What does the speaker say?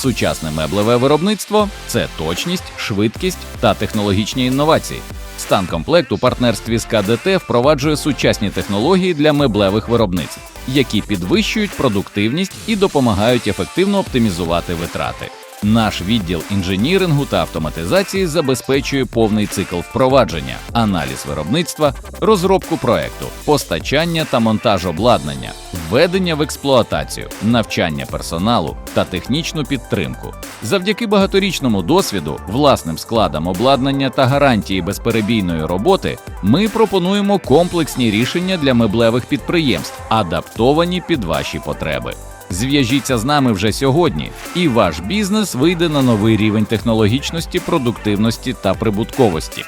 Сучасне меблеве виробництво це точність, швидкість та технологічні інновації. Стан комплект у партнерстві з КДТ впроваджує сучасні технології для меблевих виробництв, які підвищують продуктивність і допомагають ефективно оптимізувати витрати. Наш відділ інженірингу та автоматизації забезпечує повний цикл впровадження, аналіз виробництва, розробку проекту, постачання та монтаж обладнання, введення в експлуатацію, навчання персоналу та технічну підтримку. Завдяки багаторічному досвіду, власним складам обладнання та гарантії безперебійної роботи, ми пропонуємо комплексні рішення для меблевих підприємств, адаптовані під ваші потреби. Зв'яжіться з нами вже сьогодні, і ваш бізнес вийде на новий рівень технологічності, продуктивності та прибутковості.